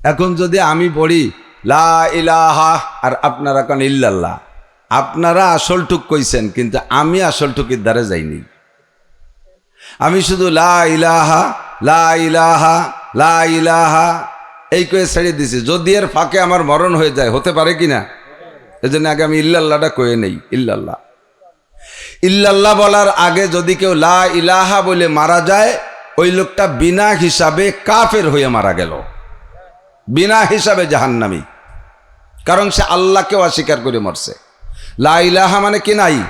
এখন যদি আমি পড়ি, লা ইলাহা আর আপনারা কোন ইল্লাল্লাহ। আপনারা আসল টুক কইছেন, কিন্তু আমি আসল টুকির দ্বারা যাইনি। আমি শুধু লা ইলাহা লা ইলাহা লা ইলাহা, এই কয়ে ছেড়ে দিছি। যদি এর ফাঁকে আমার মরণ হয়ে যায়, হতে পারে কি না? এই জন্য আগে আমি ইল্লাল্লাহটা কয়ে নেই, ইল্লাল্লাহ। ইল্লাল্লাহ বলার আগে যদি কেউ লা ইলাহা বলে মারা যায়, ওই লোকটা বিনা হিসাবে কাফের হয়ে মারা গেল। বিনা হিসাবে জাহান্নামি। কারণ সে আল্লাহকেও অস্বীকার করে মরছে। লা ইলাহা মানে কি নাই?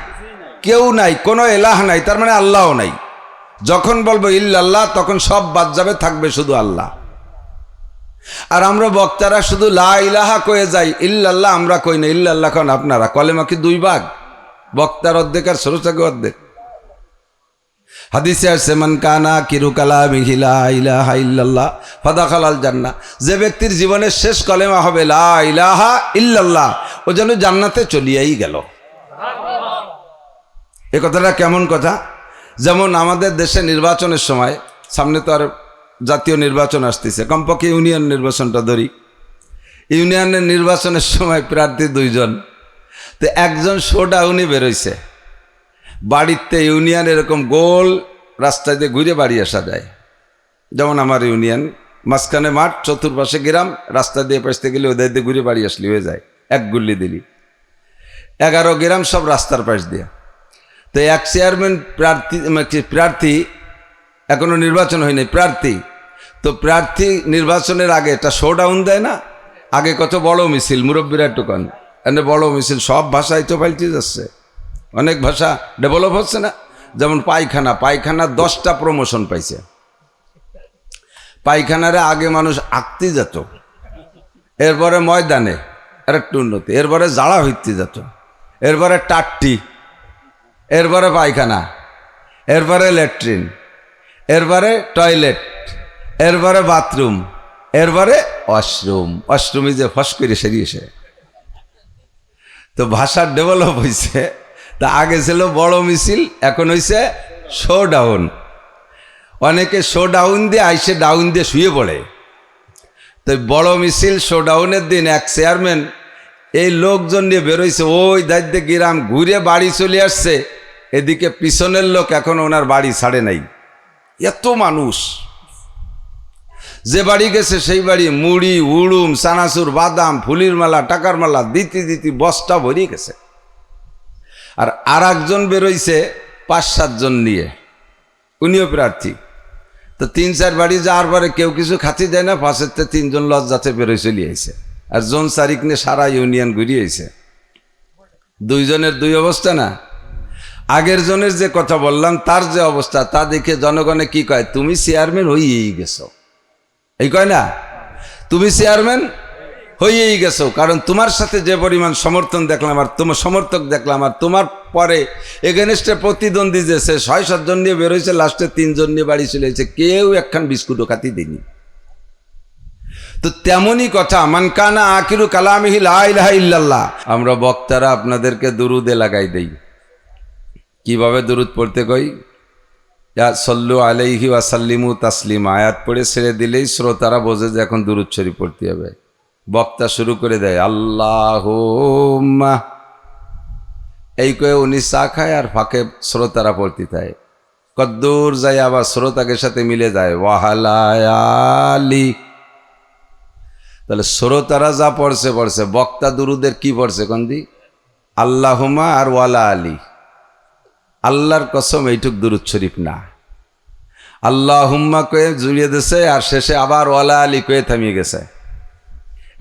কেউ নাই, কোনো এলাহ নাই, তার মানে আল্লাহও নাই। যখন বলব ইল্লাল্লাহ, তখন সব বাদ যাবে, থাকবে শুধু আল্লাহ। আর আমরা বক্তারা শুধু লা ইলাহা কয়ে যাই, ইল্লাল্লাহ আমরা কই না, ইল্লাল্লাহ এখন আপনারা, কলেমা কি দুই ভাগ? বক্তার অর্ধেক আর সরসাকে অর্ধেক। হাদিসে আসছে, মান কানা কিরুকালা মিহিলা ইলাহা ইল্লাল্লাহ, ফাদাখালাল জান্নাহ। যে ব্যক্তির জীবনের শেষ কলেমা হবে, লা ইলাহা ইল্লাল্লাহ, ও যেন জান্নাতে চলিয়াই গেল। এ কথাটা কেমন কথা? যেমন আমাদের দেশে নির্বাচনের সময়, সামনে তো আর জাতীয় নির্বাচন আসতেছে, কমপক্ষে ইউনিয়ন নির্বাচনটা ধরি। ইউনিয়নের নির্বাচনের সময় প্রার্থী দুইজন, তো একজন শোডাউনি বেরোইছে। বাড়িতে ইউনিয়ন এরকম গোল রাস্তায় দিয়ে ঘুরে বাড়ি আসা যায়। যেমন আমার ইউনিয়ন, মাঝখানে মাঠ, চতুর্পাশে গ্রাম, রাস্তা দিয়ে পাশতে গেলে ওদের দিয়ে ঘুরে বাড়ি আসলি হয়ে যায়, এক গুল্লি দিলি। এগারো গ্রাম সব রাস্তার পাশ দিয়ে। তো এক চেয়ারম্যান প্রার্থী মানে প্রার্থী, এখনও নির্বাচন হয়নি, প্রার্থী। তো প্রার্থী নির্বাচনের আগে একটা শো ডাউন দেয় না? আগে কত বড় মিছিল, মুরব্বীরা একটু কন। এনে বড় মিছিল, সব ভাষায় তো পাল্টে যাচ্ছে। অনেক ভাষা ডেভেলপ হচ্ছে না। যেমন পায়খানা পায়খানা দশটা প্রমোশন পাইছে। পায়খানারে আগে মানুষ আঁকতে যেত। এরপরে ময়দানে আর একটু উন্নতি, এরপরে জাড়া হইতে যেত। এরপরে টাট্টি, এরপরে পায়খানা, এরপরে ল্যাট্রিন এরপরে টয়লেট, এরপরে বাথরুম, এরপরে ওয়াশরুম। ওয়াশরুমে যে ফস করে সেরিয়েছে তো ভাষার ডেভেলপ হয়েছে তা আগে ছিল বড় মিছিল, এখন হয়েছে শো ডাউন অনেকে শো ডাউন দিয়ে আইসে ডাউন দিয়ে শুয়ে পড়ে। তো বড় মিছিল শো ডাউনের দিন এক চেয়ারম্যান এই লোকজন নিয়ে বেরোইছে ওই দায়িত্ব গ্রাম, ঘুরে বাড়ি চলে আসছে। এদিকে পিছনের লোক এখন ওনার বাড়ি ছাড়ে নাই। এত মানুষ। যে বাড়ি গেছে সেই বাড়ি মুড়ি, উড়ুম, চানাচুর, বাদাম, ফুলির মালা, টাকার মালা, দিতি দিতি, বস্তা ভরিয়ে গেছে। আর আর একজন বেরোইছে পাঁচ, সাতজন নিয়ে। উনিও প্রার্থী। তো তিন, চার বাড়ি যাওয়ার পরে কেউ কিছু খাতি দেয় না পাশের থেকে তিনজন লজ্জাতে বেরোয় চলে আইছে। আর জন তারিখ নিয়ে সারা ইউনিয়ন ঘুরিয়েছে দুইজনের দুই অবস্থা না। আগের জনের যে কথা বললাম, তার যে অবস্থা, তা দেখে জনগণে কি কয়, তুমি চেয়ারম্যান হইয়েই গেছো। এই কয় না, তুমি চেয়ারম্যান হয়েই গেছো। কারণ তোমার সাথে যে পরিমাণ সমর্থন দেখলাম আর তোমার সমর্থক দেখলাম আর তোমার পরে এগেনস্টে প্রতিদ্বন্দ্বী যে সে ছয় সাতজন নিয়ে বেরোয়েছে লাস্টে তিনজন নিয়ে বাড়ি চলে এসেছে। কেউ একখান বিস্কুটও খাতি দিনি তো তেমনই কথা মানকানা আকিরু কালামিহি লাইলাহা ইল্লাল্লাহ। আমরা বক্তারা আপনাদেরকে দুরুদে লাগাই দেই। কীভাবে দুরুদ পড়তে কই? সল্লু আলাইহি ওয়াসাল্লিমু তাসলিম। আয়াত পড়ে ছেড়ে দিলেই শ্রোতারা বোঝে যে এখন দুরুদ শরীফ পড়তে হবে। বক্তা শুরু করে দেয় আল্লাহ এই কয়ে উনি চা খায় আর ফাঁকে শ্রোতারা পড়তে থাকে। কদ্দূর যায় আবার শ্রোতাকে সাথে মিলে যায়, ওয়াহালায়ালি। তাহলে শ্রোতারা যা পড়ছে পড়ছে। বক্তা দুরুদের কি পড়ছে কন্দি আল্লাহুমা আর ওয়ালা আলী আল্লাহর কসম, এইটুক দুরুদ শরীফ না। আল্লাহ হুম্মা কয়ে জুড়িয়ে দিছে আর শেষে আবার ওয়ালা আলী কয়ে থামিয়ে গেছে।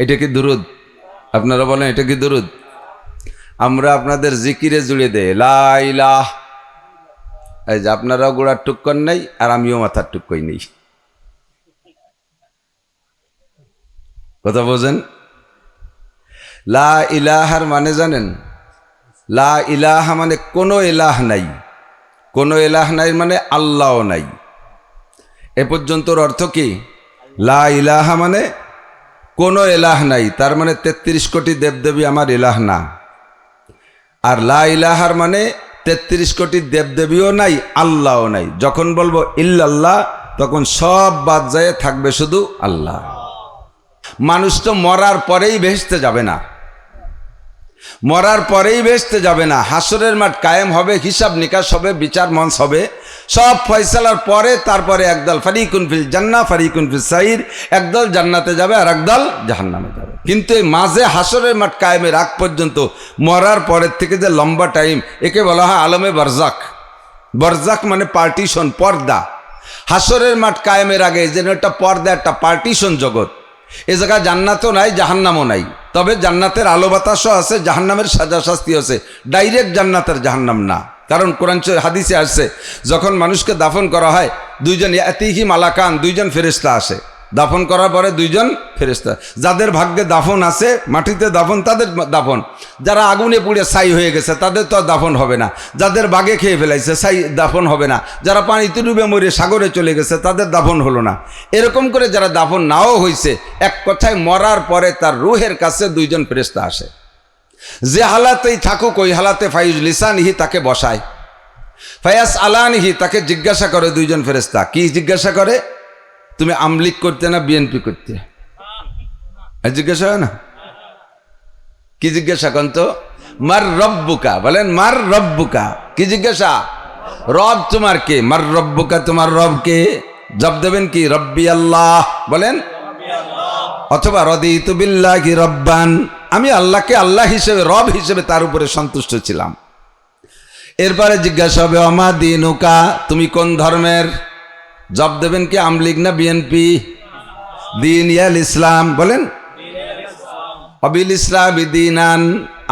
এটা কি দুরুদ? আপনারা বলেন, এটা কি দুরুদ? আমরা আপনাদের জিকিরে জুড়ে দেয় লাইলাহ এই যে আপনারাও গোড়ার টুক্কর নেই, আর আমিও মাথার টুক্কই নেই। কথা বোঝেন? লা ইলাহার মানে জানেন? লা ইলাহা মানে কোনো এলাহ নাই। কোনো এলাহ নাই মানে আল্লাহও নাই। এ পর্যন্তর অর্থ কি? লা ইলাহা মানে কোনো এলাহ নাই। তার মানে তেত্রিশ কোটি দেবদেবী আমার এলাহ না। আর লা ইলাহার মানে তেত্রিশ কোটি দেবদেবীও নাই, আল্লাহও নাই। যখন বলব ইল্লাল্লাহ, তখন সব বাদ যায় থাকবে শুধু আল্লাহ। মানুষ তো মরার পরেই ভেসতে যাবে না। মরার পরেই ভেসতে যাবে না। হাসরের মাঠ কায়েম হবে, হিসাব নিকাশ হবে, বিচার মঞ্চ হবে। সব ফয়সালার পরে তারপরে একদল ফারিকুন ফিল জান্না ফারিকুন ফিল সাইর। একদল জান্নাতে যাবে আর একদল জাহান্নামে যাবে। কিন্তু এই মাঝে হাসরের মাঠ কায়েমের আগ পর্যন্ত মরার পরের থেকে যে লম্বা টাইম, একে বলা হয় আলমে বরজাক। বরজাক মানে পার্টিশন, পর্দা। হাসরের মাঠ কায়েমের আগে যেন একটা পর্দা, একটা পার্টিশন জগৎ। এ জায়গায় জান্নাতও নাই, জাহান্নামও নাই। তবে জান্নাতের আলো বাতাসও আছে, জাহান্নামের সাজা শাস্তি আছে। ডাইরেক্ট জান্নাতের জাহান্নাম না। কারণ কোরআন হাদিসে আসছে, যখন মানুষকে দাফন করা হয়, দুইজন এতিহি মালাকান, দুইজন ফেরিস্তা আসে। দাফন করার পরে দুইজন ফেরিস্তা যাদের ভাগ্যে দাফন আছে, মাটিতে দাফন, তাদের দাফন। যারা আগুনে পুড়ে ছাই হয়ে গেছে, তাদের তো দাফন হবে না। যাদের বাগে খেয়ে ফেলাইছে, ছাই দাফন হবে না। যারা পানিতে ডুবে মরে সাগরে চলে গেছে, তাদের দাফন হলো না। এরকম করে যারা দাফন নাও হয়েছে এক কথায় মরার পরে তার রুহের কাছে দুইজন ফেরিস্তা আসে। যে হালাতেই থাকুক, ওই হালাতে ফাইজ লিসানহি তাকে বসায়। ফায়াস আলানহি তাকে জিজ্ঞাসা করে দুইজন ফেরেস্তা কি জিজ্ঞাসা করে? তুমি আমলিক করতে না বিএনপি করতে? জিজ্ঞাসা হয় না? কি জিজ্ঞাসা করেন তো? মার রব্বুকা, বলেন মার রব্বুকা, কি জিজ্ঞাসা? রব তোমার কে? মার রব্বুকা তোমার রব কে? জব দেবেন কি? রব্বি আল্লাহ, বলেন? অথবা রদি রদিতু বিল্লাহি রব্বান। আমি আল্লাহকে আল্লাহ হিসেবে, রব হিসেবে তার উপরে সন্তুষ্ট ছিলাম। এরপরে জিজ্ঞাসা হবে, অমা দিনুকা, তুমি কোন ধর্মের? জব দেবেন কি আমলিগ না বিএনপি দিন ইয়াল ইসলাম। বলেন, অবিল ইসলাম দিনান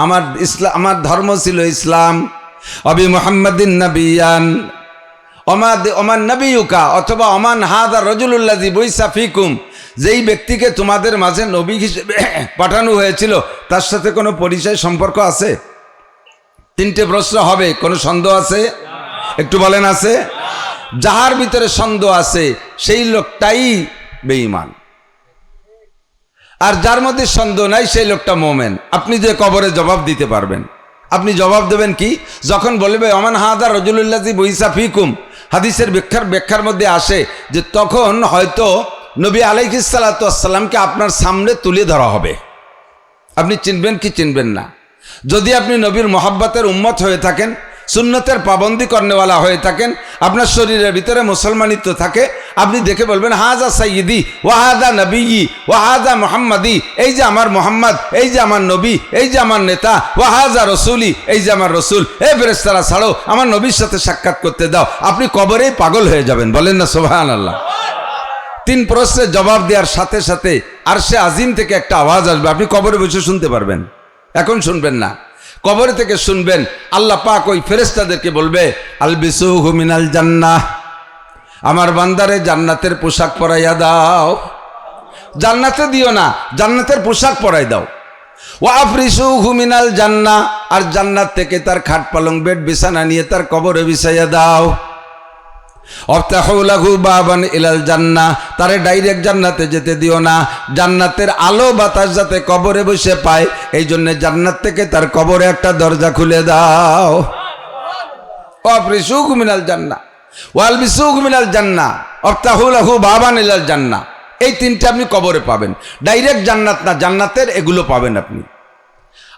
আমার ইসলাম আমার ধর্ম ছিল ইসলাম। অবি মোহাম্মদিন নবিয়ান অমাদ অমান নবীকা অথবা অমান হাদা রজুল্লাজি বৈসা ফিকুম, যেই ব্যক্তিকে তোমাদের মাঝে নবী হিসেবে পাঠানো হয়েছিল, তার সাথে কোনো পরিচয় সম্পর্ক আছে? তিনটে প্রশ্ন হবে, কোনো সন্দেহ আছে? একটু বলেন আছে? যাহার ভিতরে সন্দেহ আছে, সেই লোকটাই বেঈমান। আর যার মধ্যে সন্দেহ নাই, সেই লোকটা মোমেন। আপনি যে কবরে জবাব দিতে পারবেন। আপনি জবাব দেবেন কি? যখন বলবে, অমান হাদা রজুল্লাজি বইসা ফিকুম হাদিসের ব্যাখ্যার ব্যাখ্যার মধ্যে আসে যে তখন হয়তো নবী আলাইহিসাল্লাতামকে আপনার সামনে তুলে ধরা হবে। আপনি চিনবেন কি চিনবেন না? যদি আপনি নবীর মোহাব্বতের উম্মত হয়ে থাকেন সুন্নতের পাবন্দি কর্নেওয়ালা হয়ে থাকেন, আপনার শরীরের ভিতরে মুসলমানিত্ব থাকে, আপনি দেখে বলবেন, হাজা সাইয়দি ওয়াহাদা নবী ওয়াহাদা মোহাম্মদি, এই যে আমার মোহাম্মদ, এই যে আমার নবী, এই যে আমার নেতা ওয়াহাজা রসুলি, এই যে আমার রসুল, এ ফেরেস্তারা ছাড়ো, আমার নবীর সাথে সাক্ষাৎ করতে দাও। আপনি কবরেই পাগল হয়ে যাবেন, বলেন না সোহান আল্লাহ তিন প্রশ্নের জবাব দেওয়ার সাথে সাথে আর সে আজিম থেকে একটা আওয়াজ আসবে, আপনি কবরে বসে শুনতে পারবেন। এখন শুনবেন না। কবরে থেকে শুনবেন, আল্লাহ পাক ওই ফেরেস্তাদেরকে বলবে আলবিসু হুমিনাল জান্নাহ, আমার বান্দারে জান্নাতের পোশাক পরাইয়া দাও। জান্নাতে দিও না, জান্নাতের পোশাক পরাই দাও। ও আফরিসু হুমিনাল জান্না আর জান্নাত থেকে তার খাট পালং বেড বিছানা নিয়ে তার কবরে বিছাইয়া দাও। অফতাহু বাবান ইলাল জান্না, তারে ডাইরেক্ট জান্নাতে যেতে দিও না। জান্নাতের আলো বাতাস যাতে কবরে বসে পায় এই জন্য জান্নাত থেকে তার কবরে একটা দরজা খুলে দাও। অফরিসুক মিনাল জান্না ওয়াল বিসুক মিনাল জান্না অফতাহুলাহু বাবান ইলাল জান্না। এই তিনটে আপনি কবরে পাবেন। ডাইরেক্ট জান্নাত না, জান্নাতের এগুলো পাবেন আপনি।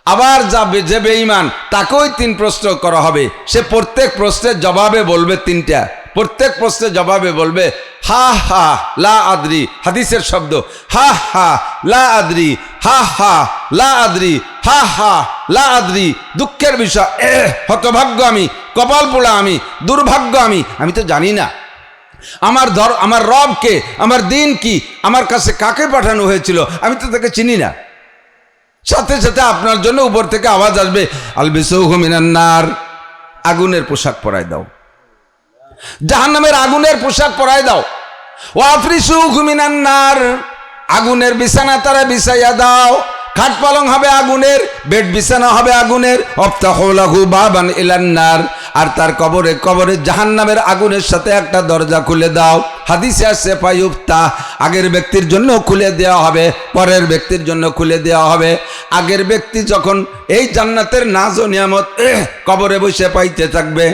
আবার যাবে যে বেঈমান, তাকেও তিন প্রশ্ন করা হবে। সে প্রত্যেক প্রশ্নের জবাবে বলবে তিনটা। প্রত্যেক প্রশ্নের জবাবে বলবে, হা হা, লা আদরি হাদিসের শব্দ, হা হা, লা আদরি হা হা, লা আদরি হা হা, লা আদরি দুঃখের বিষয় এ হতভাগ্য আমি, কপাল পোড়া আমি, দুর্ভাগ্য আমি আমি তো জানি না। আমার ধর, আমার রবকে আমার দিন কি, আমার কাছে কাকে পাঠানো হয়েছিল, আমি তো তাকে চিনি না। সাথে সাথে আপনার জন্য উপর থেকে আওয়াজ আসবে আলবিসৌহমিনান্নার আগুনের পোশাক পরায় দাও। জাহান্নামের আগুনের পোশাক পরায় দাও। ওয়াফরিসু ঘুমিনান্নার আগুনের বিছানা তারা বিছাইয়া দাও। খাট পালং হবে আগুনের, বেড বিছানা হবে আগুনের। ইলান্নার আর তার কবরে কবরে জাহান্নামের আগুনের সাথে একটা দরজা খুলে দাও। হাদিসে আসছে পায়ুপ্তা আগের ব্যক্তির জন্য খুলে দেওয়া হবে, পরের ব্যক্তির জন্য খুলে দেওয়া হবে। আগের ব্যক্তি যখন এই জান্নাতের নাজ ও নিয়ামত কবরে বসে পাইতে থাকবে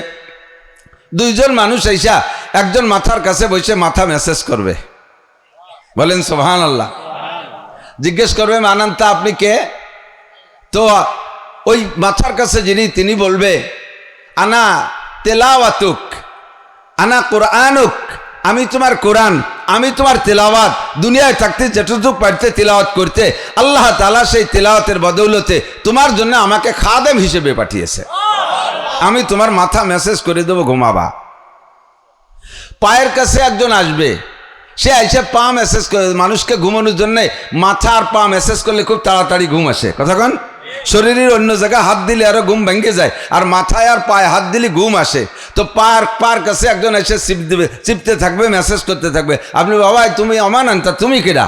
দুইজন মানুষ আইসা একজন মাথার কাছে বসে মাথা মেসেজ করবে। বলেন সোহান আল্লাহ জিজ্ঞেস করবে, মানান্তা, আপনি কে? তো ওই মাথার কাছে যিনি, তিনি বলবে, আনা তেলাওয়াতুক, আনা কোরআনুক, আমি তোমার কোরআন, আমি তোমার তেলাওয়াত, দুনিয়ায় থাকতে যেটুকু পারতে তেলাওয়াত করতে, আল্লাহ তালা সেই তেলাওয়াতের বদৌলতে তোমার জন্য আমাকে খাদেম হিসেবে পাঠিয়েছে। আমি তোমার মাথা মেসেজ করে দেবো, ঘুমাবা। পায়ের কাছে একজন আসবে, সে এসে পা মেসেজ করে মানুষকে ঘুমানোর জন্য মাথা আর পা মেসেজ করলে খুব তাড়াতাড়ি ঘুম আসে। কতক্ষণ শরীরের অন্য জায়গায় হাত দিলে আরও ঘুম ভেঙে যায়, আর মাথায় আর পায়ে হাত দিলে ঘুম আসে। তো পার পার কাছে একজন এসে চিপ দেবে, চিপতে থাকবে মেসেজ করতে থাকবে। আপনি বাবা তুমি অমান আনতা তুমি কেডা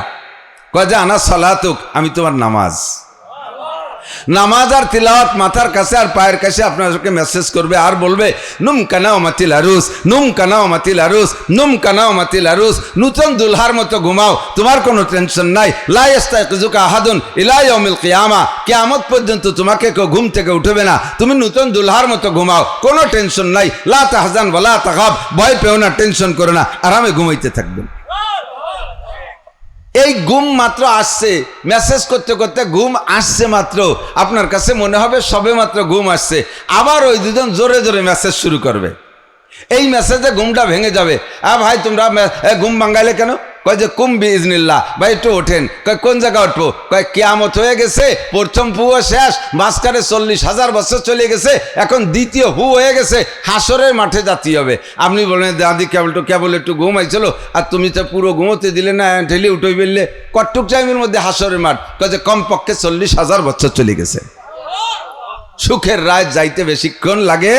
কয় যে, আনা সলাতুক, আমি তোমার নামাজ। নামাজ আর তিলাওয়াত মাথার কাছে আর পায়ের কাছে আপনাদেরকে মেসেজ করবে আর বলবে, নুম কানাও মাতিল আরুস, নুম কানাও মাতিল আরুস, নুম কানাও মাতিল আরুস, নূতন দুলহার মতো ঘুমাও, তোমার কোনো টেনশন নাই লাইস্তাকুজুকা আহাদুন ইলাই অমিল কিয়ামা, কেয়ামত পর্যন্ত তোমাকে কেউ ঘুম থেকে উঠবে না, তুমি নূতন দুলহার মতো ঘুমাও, কোনো টেনশন নাই, লা তাহজান বলা তাকাব ভয় পেও না টেনশন করো না, আরামে ঘুমাইতে থাকবেন। এই ঘুম মাত্র আসছে। মেসেজ করতে করতে ঘুম আসছে মাত্র। আপনার কাছে মনে হবে সবে মাত্র ঘুম আসছে। আবার ওই দুজন জোরে জোরে মেসেজ শুরু করবে। এই মেসেজে ঘুমটা ভেঙে যাবে। আ ভাই, তোমরা ঘুম বাঙ্গাইলে কেন? কয় যে কুম্বি ইজনিল্লা ভাই, একটু ওঠেন। কয়, কোন জায়গা উঠবো? কয়, কেয়ামত হয়ে গেছে, প্রথম ফুয়ো শেষ, মাঝখানে চল্লিশ হাজার বছর চলে গেছে, এখন দ্বিতীয় হু হয়ে গেছে হাসরের মাঠে যাতে হবে। আপনি বলেন, দাদি, কেবল তো কেবল একটু ঘুমাইছিল, আর তুমি তো পুরো ঘুমোতে দিলে না, ঠেলি উঠে বেললে কটুক টাইমের মধ্যে হাসরের মাঠ, কয় যে, কমপক্ষে চল্লিশ হাজার বছর চলে গেছে। সুখের রায় যাইতে বেশিক্ষণ লাগে,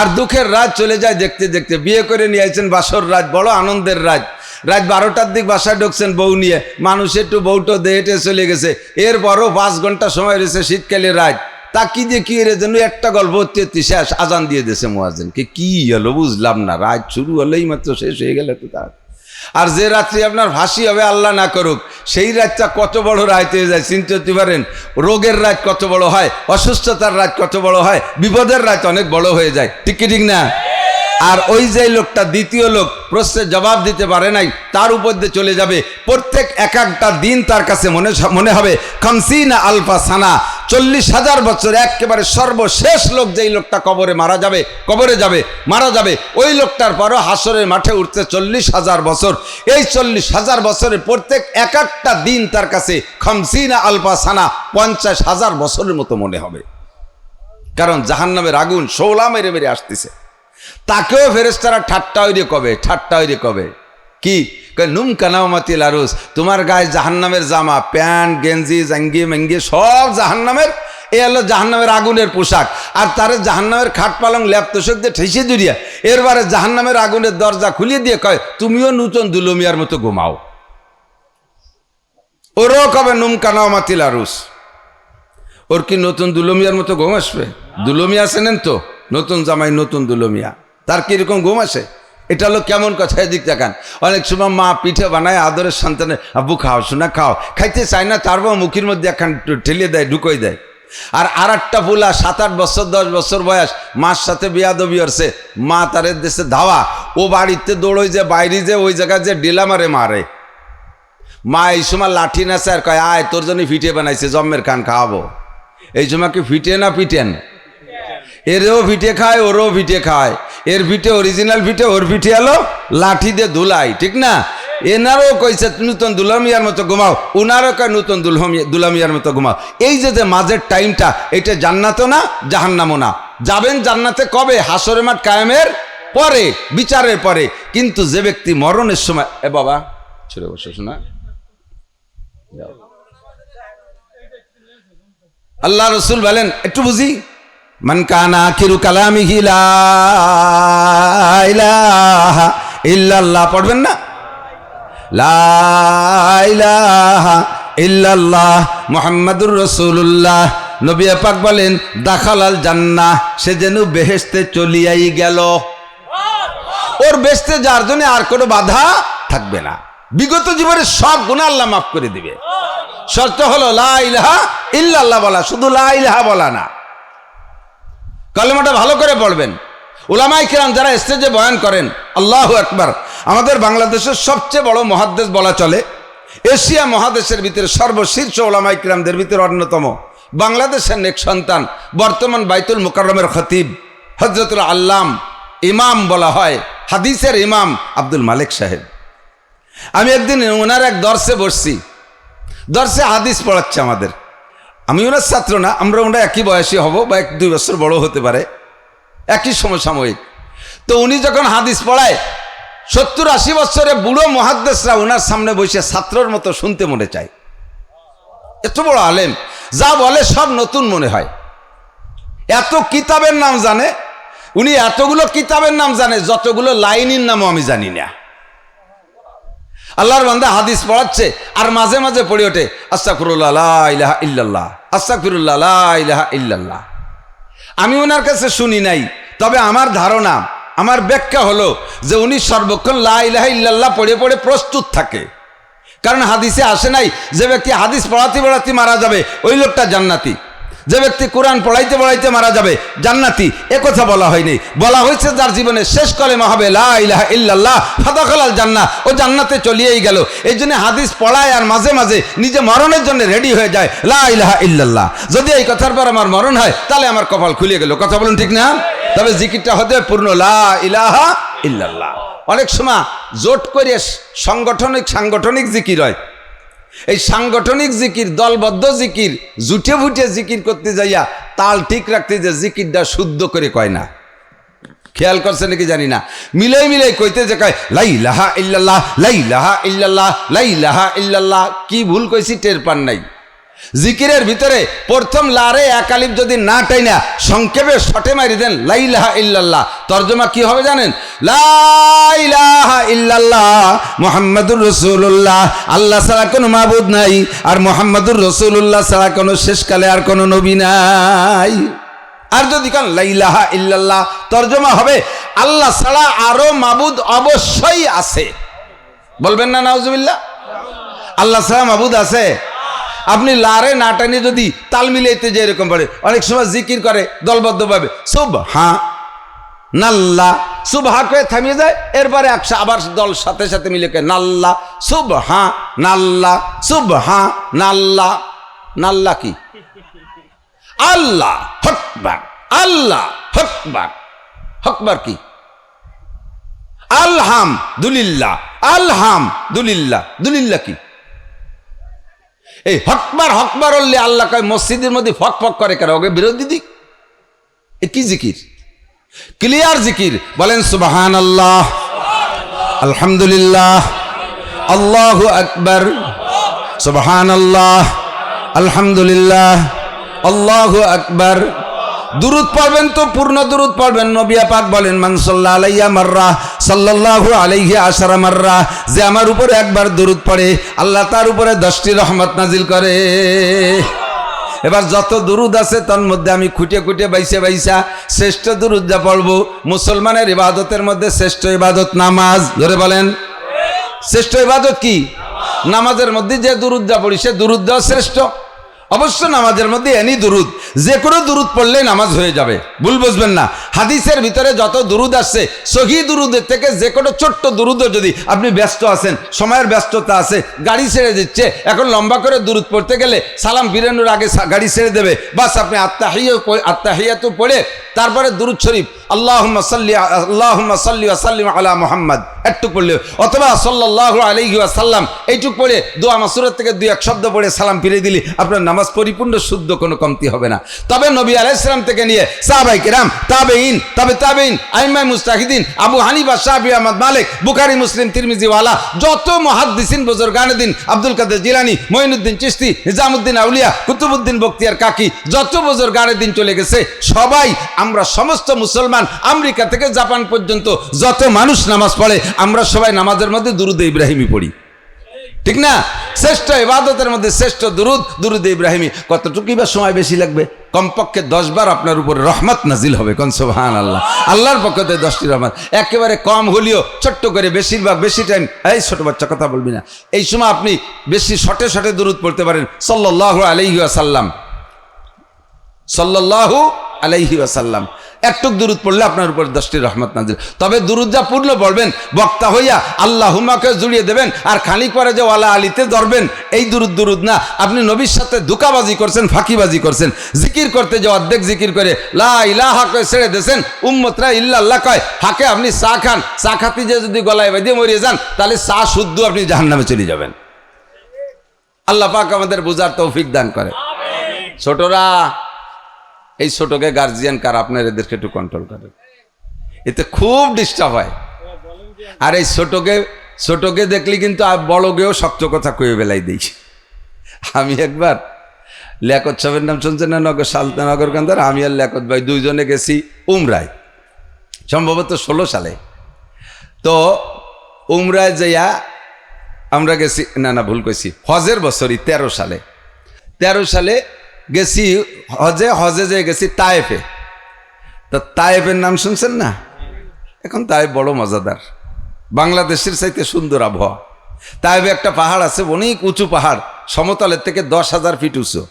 আর দুঃখের রাত চলে যায় দেখতে দেখতে। বিয়ে করে নিয়ে আইছেন বাসর রাত, বড় আনন্দের রাত। রাত বারোটার দিক বাসায় ঢুকছেন বউ নিয়ে। মানুষ একটু বউটো দেহেটে চলে গেছে। এরপরও পাঁচ ঘণ্টা সময় রয়েছে শীতকালে রাত। তা কি দিয়ে কি রে যেন একটা গল্প হতে শেষ। আজান দিয়ে দিয়েছে মোয়াজেন কি হলো বুঝলাম না। রাত শুরু হলেই মাত্র শেষ হয়ে গেল তো তার। আর যে রাত্রি আপনার ফাঁসি হবে আল্লাহ না করুক, সেই রাতটা কত বড় রাত হয়ে যায়, চিন্তা পারেন? রোগের রাত কত বড় হয়, অসুস্থতার রাত কত বড় হয়, বিপদের রাত অনেক বড় হয়ে যায়। ঠিক কি ঠিক না? আর ওই যে লোকটা দ্বিতীয় লোক, প্রশ্নের জবাব দিতে পারে নাই, তার উপর দিয়ে চলে যাবে। প্রত্যেক এক একটা দিন তার কাছে মনে মনে হবে, খামসিনা আলফা সানা। চল্লিশ হাজার বছর একেবারে সর্বশেষ লোক যেই লোকটা কবরে মারা যাবে, কবরে যাবে, মারা যাবে, ওই লোকটার পরও হাসরের মাঠে উঠতে চল্লিশ হাজার বছর। এই চল্লিশ হাজার বছরের প্রত্যেক এক একটা দিন তার কাছে খামসিনা আলফা সানা পঞ্চাশ হাজার বছরের মতো মনে হবে। কারণ জাহান্নামের আগুন শোলা মেরে মেরে আসতেছে। তাকেও ফেরেস্তারা ঠাট্টা হইরে কবে? ঠাট্টা হইরে কবে? কি? নুম কানাও মাতি লারুস তোমার গায়ে জাহান্নামের জামা, প্যান্ট, গেঞ্জি, জাঙ্গি, মেঙ্গি, সব জাহান্নামের, এ হলো জাহান্নামের আগুনের পোশাক। আর তারে জাহান্নামের খাট পালং, ল্যাপ তোষক দিয়ে ঠেসে দুরিয়া এরবারে জাহান্নামের আগুনের দরজা খুলিয়ে দিয়ে কয়, তুমিও নূতন দুলমিয়ার মতো ঘুমাও। ওরও কবে নুম কানাও মাতি লারুস ওর কি নতুন দুলমিয়ার মতো ঘুম আসবে? দুলমিয়া আছেন তো? নতুন জামাই, নতুন দুলমিয়া। তার কীরকম ঘুম আসে? এটা হলো কেমন কথা, এদিক দেখান অনেক সময় মা পিঠে বানায়, আদরের সন্তানের, আব্বু, খাও শোনা খাও। খাইতে চায় না তারপর মুখের মধ্যে একখান ঠেলিয়ে দেয়, ঢুকোই দেয়। আর আর একটা ফুলা সাত আট বছর, দশ বছর বয়স, মার সাথে বিয়াদবি হচ্ছে মা তারের দেশে ধাওয়া। ও বাড়িতে দৌড়ই যে, বাইরে যে, ওই জায়গায় যে, ডিলা মারে মারে। মা এই সময় লাঠি না স্যার কয়, আয়, তোর জন্য ফিটে বানাইছে, জম্মের খান খাওয়াবো। এই সময় কি ফিটে না পিটেন? এরও ভিটে খায়, ওরও ভিটে খায়। এর ভিটে অরিজিনাল ভিটে, ওর ভিটে এলো লাঠি দিয়ে ধুলাই ঠিক না? এনারও কইছে, নূতন দুলামিয়ার মতো ঘুমাও। উনারও কয়, নূতন দুলামিয়ার মতো ঘুমাও। এই যে যে মাঝের টাইমটা, এটা জান্নাতও না, জাহান্নামও না। যাবেন জান্নাতে কবে? হাসরে মাঠ কায়েমের পরে, বিচারের পরে। কিন্তু যে ব্যক্তি মরণের সময়, এ বাবা, ছেড়ে বসে শোনা আল্লাহ রসুল বলেন, একটু বুঝি? মান কানা আখিরু কালামিহি লা ইলাহা ইল্লাল্লাহ, পড়বেন না? লা ইলাহা ইল্লাল্লাহ মুহাম্মাদুর রাসূলুল্লাহ। নবী পাক বলেন, দাখালাল জান্নাহ, সে যেন বেহেশতে চলিয়াই গেল। ওর বেসতে যার জন্য আর কোনো বাধা থাকবে না। বিগত জীবনে সব গুণা আল্লাহ মাফ করে দিবে। শর্ত হলো, লা ইলাহা ইল্লাল্লাহ বলা। শুধু লা ইলাহা বলা না। কলমাটা ভালো করে পড়বেন। ওলামাই কিরাম যারা স্টেজে বয়ান করেন, আল্লাহ একবার আমাদের বাংলাদেশের সবচেয়ে বড় মহাদ্দেশ বলা চলে, এশিয়া মহাদেশের ভিতরে সর্বশীর্ষ ওলামাই ইকরামদের ভিতরে অন্যতম। বাংলাদেশের নেক সন্তান, বর্তমান বাইতুল মুকাররমের খতিব হজরতুল আল্লাম, ইমাম বলা হয়, হাদিসের ইমাম আব্দুল মালিক সাহেব। আমি একদিন ওনার এক দর্শে বসছি, দর্শে হাদিস পড়াচ্ছে আমাদের। আমি ওনার ছাত্র না, আমরা ওনারা একই বয়সী হব বা এক দুই বছর বড় হতে পারে। একই সমসাময়িক। তো উনি যখন হাদিস পড়ায়, সত্তর আশি বছরে বুড়ো মহাদ্দেশরা ওনার সামনে বসে ছাত্রর মতো শুনতে মনে চায়। এত বড় আলেম, যা বলে সব নতুন মনে হয়। এত কিতাবের নাম জানে, উনি এতগুলো কিতাবের নাম জানে, যতগুলো লাইনের নামও আমি জানি না। আল্লাহর বান্দা হাদিস পড়াচ্ছে আর মাঝে মাঝে পড়ে ওঠে আস্তাকুরুল্লাহ ইলাহা ইল্লাল্লাহ আস্তাকুরুল্লাহ ইলাহা ইল্লাল্লাহ। আমি ওনার কাছে শুনি নাই, তবে আমার ধারণা, আমার ব্যাখ্যা হলো যে উনি সর্বক্ষণ লা ইলাহা ইল্লাল্লাহ পড়ে পড়ে প্রস্তুত থাকে। কারণ হাদিসে আসে নাই যে ব্যক্তি হাদিস পড়াতে পড়াতে মারা যাবে, ওই লোকটা জান্নাতি। যে ব্যক্তি কোরআন পড়াইতে পড়াইতে মারা যাবে, জান্নাতি কথা বলা হয়নি। বলা হয়েছে যার জীবনে শেষ কলেমা হবে, লা ইলাহা ইল্লাল্লাহ ফাদাখালাল জান্নাহ। ও জান্নাতে চলিয়েই গেল। এই জন্য হাদিস পড়ায় আর মাঝে মাঝে নিজে মরণের জন্য রেডি হয়ে যায়, লা ইলাহা ইল্লাল্লাহ। যদি এই কথার পর আমার মরণ হয়, তাহলে আমার কপাল খুলে গেল। কথা বলুন ঠিক না? তবে জিকিরটা হতে পূর্ণ, লা ইলাহা ইল্লাল্লাহ। অনেক সময় জোট করে সাংগঠনিক সাংগঠনিক জিকির হয়। এই সাংগঠনিক জিকির, দলবদ্ধ জিকির জুটে ভুটে জিকির করতে যাইয়া তাল ঠিক রাখতে যে জিকিরটা শুদ্ধ করে কয় না। খেয়াল করছে নাকি জানি না? মিলাই মিলাই কইতে যে কয় লাই লাহা ইল্লাল্লাহ লাই লাহা ইল্লাল্লাহ লাই লাহা ইল্লাল্লাহ কি ভুল কইছি টের পান নাই। জিকিরের ভিতরে প্রথম লারে একালিপ যদি না টাই না সংক্ষেপে শটে মারি দেন লাইলাহা ইল্লাল্লাহ। তর্জমা কি হবে জানেন? লাইলাহা ইল্লাল্লাহ মোহাম্মদুর রসুল্লাহ আল্লাহ ছাড়া কোনো মাবুদ নাই, আর মোহাম্মদুর রসুল্লাহ ছাড়া কোনো শেষকালে আর কোনো নবী নাই। আর যদি কান লাইলাহা ইল্লাল্লাহ, তর্জমা হবে, আল্লাহ ছাড়া আরও মাবুদ অবশ্যই আছে। বলবেন না, নাউজুবিল্লাহ? আল্লাহ ছাড়া মাবুদ আছে? আপনি লারে না টানি যদি তাল মিলাইতে যে এরকম পারে অনেক সময় জিকির করে, দলবদ্ধভাবে। সব হ্যাঁ নাল্লা। শুভ হা করে থামিয়ে যায়, এরপরে একশো আবার দল সাথে সাথে মিলে কে নাল্লা। শুভ হা নাল্লা শুভ হা নাল্লা। নাল্লা কি? আল্লাহ হকবার আল্লাহ হকবার হকবার কি? আলহাম দুলিল্লাহ আলহাম দুলিল্লাহ দুলিল্লা কি? এই হকবার হকবার হলে আল্লাহ কয়, মসজিদের মধ্যে ফক ফক করে কেন? ওকে বিরোধী দিক? এ কি জিকির? ক্লিয়ার জিকির। বলেন সুবাহান আল্লাহ আলহামদুলিল্লাহ, আল্লাহ আকবর সুবাহান আল্লাহ আলহামদুলিল্লাহ, আল্লাহ আকবর। দুরুদ পড়বেন তো, পূর্ণ দুরুদ পড়বেন। নবিয়া পাক বলেন মানসল্লা আলাইয়া মার্রা, সাল্লাল্লাহু আলাইহি আশারা মার্রা, যে আমার উপরে একবার দুরুদ পড়ে, আল্লাহ তার উপরে দশটি রহমত নাজিল করে। এবার যত দুরুদ আছে, তার মধ্যে আমি খুঁটে খুঁটে বাইসে বাইসা শ্রেষ্ঠ দুরুদ যা পড়ব, মুসলমানের ইবাদতের মধ্যে শ্রেষ্ঠ ইবাদত নামাজ। ধরে বলেন, শ্রেষ্ঠ ইবাদত কি? নামাজের মধ্যে যে দুরুদ যা পড়ি, সে দুরুদ শ্রেষ্ঠ। অবশ্য নামাজের মধ্যে এনি দুরুদ, যে কোনো দুরুদ পড়লে নামাজ হয়ে যাবে। ভুল বুঝবেন না। হাদিসের ভিতরে যত দুরুদ আসছে, সহি দুরুদের থেকে যে কোনো ছোট্ট দুরুদও যদি আপনি ব্যস্ত আছেন, সময়ের ব্যস্ততা আছে, গাড়ি ছেড়ে দিচ্ছে, এখন লম্বা করে দুরুদ পড়তে গেলে সালাম বিরানোর আগে গাড়ি ছেড়ে দেবে, বাস আপনি আত্মাহিয়া আত্মাহিয়াতু পড়ে, তারপরে দুরুদ শরীফ আল্লাহ সাল্লি আল্লাহ সাল্লি সাল্লিম আলা মোহাম্মদ, একটু পড়লে অথবা সাল্লাহ আলহি সাল্লাম, এইটুক পড়ে দোয়া মাসুরের থেকে দুই এক শব্দ পড়ে সালাম ফিরে দিলি, আপনার নামাজ পরিপূর্ণ, শুদ্ধ কোনো কমতি হবে না। তবে নবী আলাইসালাম থেকে নিয়ে সাহাবাই কিরাম তাবে ইন তবে তাবে ইন আইমাই মুস্তাহিদিন, Abu Hanifa Shafi Ahmad Malik, Bukhari, Muslim, তিরমিজিওয়ালা, যত মহাদ্দিসিন দিন আব্দুল কাদের জিলানি, মঈনুদ্দিন চিস্তি নিজামুদ্দিন আউলিয়া, কুতুবুদ্দিন বক্তিয়ার কাকি, যত বজর চলে গেছে, সবাই, আমরা সমস্ত মুসলমান, আমেরিকা থেকে জাপান পর্যন্ত যত মানুষ নামাজ পড়ে, আমরা সবাই নামাজের মধ্যে দুরুদ ইব্রাহিমী পড়ি। ঠিক না? শ্রেষ্ঠ ইবাদতের মধ্যে শ্রেষ্ঠ দুরুদ দুরুদ ইব্রাহিমী। কতটুকুই বা সময় বেশি লাগবে? কমপক্ষে দশ বার আপনার উপরে রহমত নাজিল হবে, কোন সোহান আল্লাহ আল্লাহর পক্ষ থেকে দশটি রহমত। একেবারে কম হলেও ছোট্ট করে বেশিরভাগ, বেশি টাইম এই ছোট বাচ্চা কথা বলবি না। এই সময় আপনি বেশি শটে শটে দুরুদ পড়তে পারেন। সাল্লাহ আলাইহি আসাল্লাম সাল্লাল্লাহু আলাইহি আসাল্লাম একটুক দুরুদ পড়লে আপনার উপর দশটি রহমত নাজিল তবে দুরুদ যা পূর্ণ পড়বেন বক্তা হইয়া আল্লাহ হুমাকে জুড়িয়ে দেবেন আর খানিক পরে যে ওয়ালা আলিতে ধরবেন, এই দুরুদ দুরুদ না। আপনি নবীর সাথে ধোকাবাজি করছেন, ফাঁকিবাজি করছেন। জিকির করতে যে অর্ধেক জিকির করে, লা কয়ে, ছেড়ে দেছেন। উম্মতরা ইল্লাল্লাহ কয়, হাকে আপনি চা খান? চা খাতি যে যদি গলায় বেঁধে মরিয়ে যান, তাহলে চা শুদ্ধ আপনি জাহান্নামে চলে যাবেন। আল্লাহ পাক আমাদের বোঝার তৌফিক দান করে। ছোটরা এই ছোটকে গার্জিয়ান কার? আপনার এদেরকে একটু কন্ট্রোল করে। এতে খুব ডিস্টার্ব হয়। আর এই ছোটকে ছোটকে দেখলি কিন্তু আর বড়কেও শক্ত কথা কয়ে বেলাই দিই। আমি একবার লেকত সাহেবের নাম শুনছেন না? নগর সালতানগর কান্দার? আমি আর লেকত ভাই দুইজনে গেছি উমরায়। সম্ভবত ষোলো সালে। তো উমরায় যাইয়া আমরা গেছি, না না, ভুল কইছি। হজের বছরই তেরো সালে। তেরো সালে গেছি হজে হজে যে গেছি তায়েফে। তা তায়েফের নাম শুনছেন না? এখন তায়েফ বড় মজাদার। বাংলাদেশের চাইতে সুন্দর আবহাওয়া। তায়েফে একটা পাহাড় আছে, অনেক উঁচু পাহাড়, সমতলের থেকে দশ হাজার ফিট উঁচু।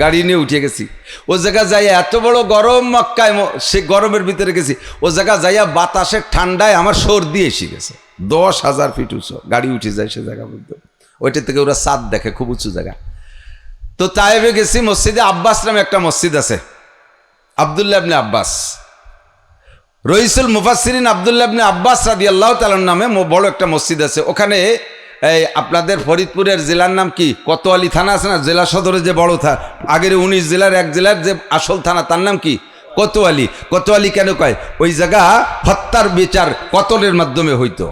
গাড়ি নিয়ে উঠে গেছি। ও জায়গা যাইয়া এত বড় গরম মক্কায় সে গরমের ভিতরে গেছি। ও জায়গা যাইয়া বাতাসের ঠান্ডায় আমার সর্দি এসে গেছে। দশ হাজার ফিট উঁচু। গাড়ি উঠে যায় সে জায়গা বলতে ওইটা থেকে ওরা সাত দেখে, খুব উঁচু জায়গা। তো তাইবে গেছি মসজিদে আব্বাস নামে একটা মসজিদ আছে। আবদুল্লাহ আবনে আব্বাস। রইসুল মুফাসিরিন আবদুল্লাহ আবনে আব্বাস রাদি আল্লাহ তালার নামে বড় একটা মসজিদ আছে। ওখানে এই আপনাদের ফরিদপুরের জেলার নাম কি? কোতোয়ালি থানা আছে না? জেলা সদরে যে বড় থানা আগের উনিশ জেলার এক জেলার যে আসল থানা, তার নাম কি? কোতোয়ালি। কোতোয়ালি কেন কয়? ওই জায়গা হত্যার বিচার কতলের মাধ্যমে হইতো।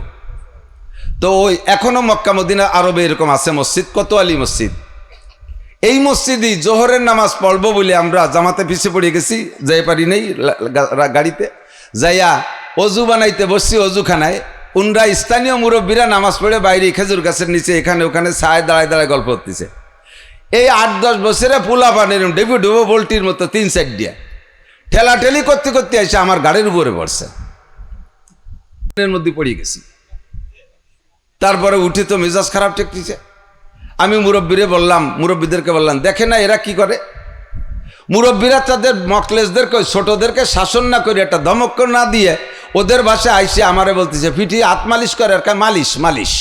তো ওই এখনও মক্কা মদিনা আরবে এরকম আছে মসজিদ, কোতোয়ালি মসজিদ। এই মসজিদই জোহরের নামাজ পড়ব বলে আমরা জামাতে পিছিয়ে পড়ে গেছি, যাই পারি নেই গাড়িতে। যাইয়া অজু বানাইতে বসছি অজুখানায়। উনরা স্থানীয় মুরব্বীরা নামাজ পড়ে বাইরে খেজুর গাছের নিচে এখানে ওখানে ছায় দাঁড়ায় দাঁড়ায় গল্প করতেছে। এই আট দশ বছরে পোলা পানের ডেবু ডুবো বল্টির মতো তিন সাইড দিয়ে। ঠেলাঠেলি করতে করতে এসে আমার গাড়ির উপরে পড়ছে। মধ্যে পড়ে গেছি। তারপরে উঠে তো মেজাজ খারাপ ঠেকতেছে। আমি মুরব্বীরে বললাম, মুরব্বীদেরকে বললাম, দেখে না এরা কি করে? মুরব্বীরা তাদের মকলেসদেরকে, ছোটদেরকে শাসন না করে একটা ধমক না দিয়ে ওদের ভাষায় আইসে আমারে বলতেছে, পিঠি, হাত মালিশ করে আর মালিশ মালিশ।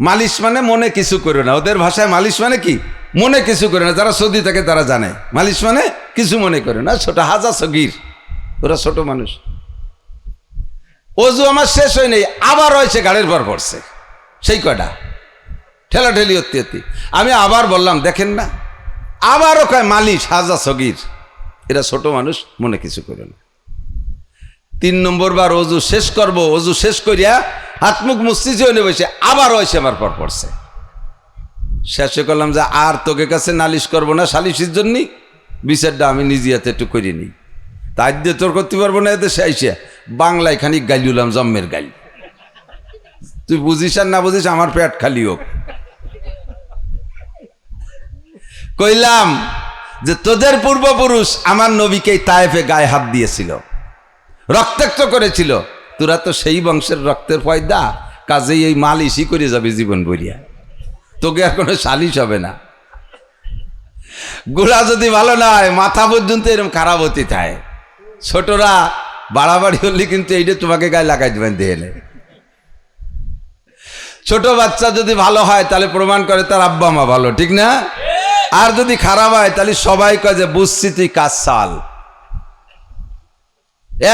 মালিশ মানে মনে কিছু করে না। ওদের ভাষায় মালিশ মানে কি? মনে কিছু করে না। যারা সৌদি থাকে তারা জানে। মালিশ মানে কিছু মনে করে না। ছোট হাজা সগির। ওরা ছোট মানুষ। অজু আমার শেষ হয় নাই আবার হয়েছে গাড়ির পর পড়ছে। সেই কয়টা? ঠেলাঠেলি অতি অতি। আমি আবার বললাম, দেখেন না, আবারও কয়, মালিশ, হাজা সগির। এরা ছোট মানুষ, মনে কিছু করে না। তিন নম্বর বার অজু শেষ করব, অজু শেষ করিয়া হাত মুখ মুস্তিছে হয়ে বসে আবার হয়েছে আমার পর পড়ছে। শেষে করলাম যে, আর তোকে কাছে নালিশ করব না সালিশের জন্যই বিচারটা আমি নিজে হাতে একটু করে নিই তাই দিয়ে তোর করতে পারব না এতে শেষে বাংলায় খানিক গাইলুলাম, জম্মের গাইল। তুই বুঝিস আর না বুঝিস, আমার পেট খালি হোক। কইলাম যে তোদের পূর্বপুরুষ আমার নবীকে তায়েফে গায়ে হাত দিয়েছিল, রক্তাক্ত করেছিল। তোরা তো সেই বংশের রক্তের পয়দা কাজেই এই মালিশই করে যাবে জীবন বরিয়া তোকে আর কোনো সালিশ হবে না। গোড়া যদি ভালো না হয়, মাথা পর্যন্ত এরকম খারাপ হতে থাকে ছোটরা বাড়াবাড়ি হলে কিন্তু এইটা তোমাকে গায়ে লাগাই দেবেন দেহেলে ছোট বাচ্চা যদি ভালো হয়, তাহলে প্রমাণ করে তার আব্বা মা ভালো, ঠিক না? আর যদি খারাপ হয়, তাহলে সবাই কয় যে বুঝছি তুই কাজ সাল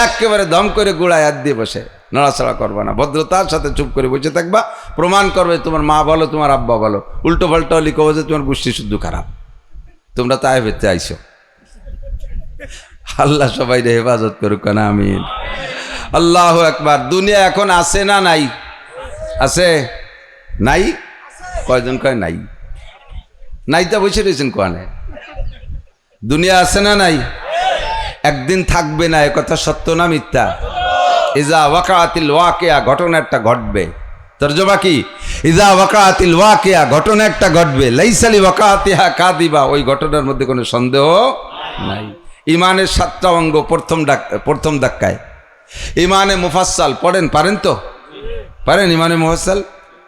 একেবারে দম করে গোড়ায় হাত দিয়ে বসে। নড়াচড়া করবা না। ভদ্রতার সাথে চুপ করে বসে থাকবা। প্রমাণ করবে তোমার মা বলো তোমার আব্বা বলো উল্টো পাল্টা হলি কবে যে, তোমার গোষ্ঠী শুদ্ধ খারাপ। তোমরা তাই ভেতে আইসো। আল্লাহ সবাই হেফাজত করুক, না আমি আল্লাহ একবার দুনিয়া এখন আছে না নাই? আছে? নাই? কয়জন কয় নাই? নাইতা বসে রয়েছেন কোয়ানে? দুনিয়া আছে না নাই? একদিন থাকবে না, এ কথা সত্য না মিথ্যা? ইজা ওয়াকাতিল ওয়াকিয়া, ঘটনা একটা ঘটবে। তর্জমা কি? ইজা ওয়াকাতিল ওয়াকিয়া, ঘটনা একটা ঘটবে। লাইসালি ওয়াকাতিহা কাদিবা ওই ঘটনার মধ্যে কোনো সন্দেহ নাই। ইমানের সাতটা অঙ্গ প্রথম ডাক, প্রথম ধাক্কায়। ইমানে মুফাসসাল, পড়েন, পারেন তো? পারেন ইমানে মুফাসসাল?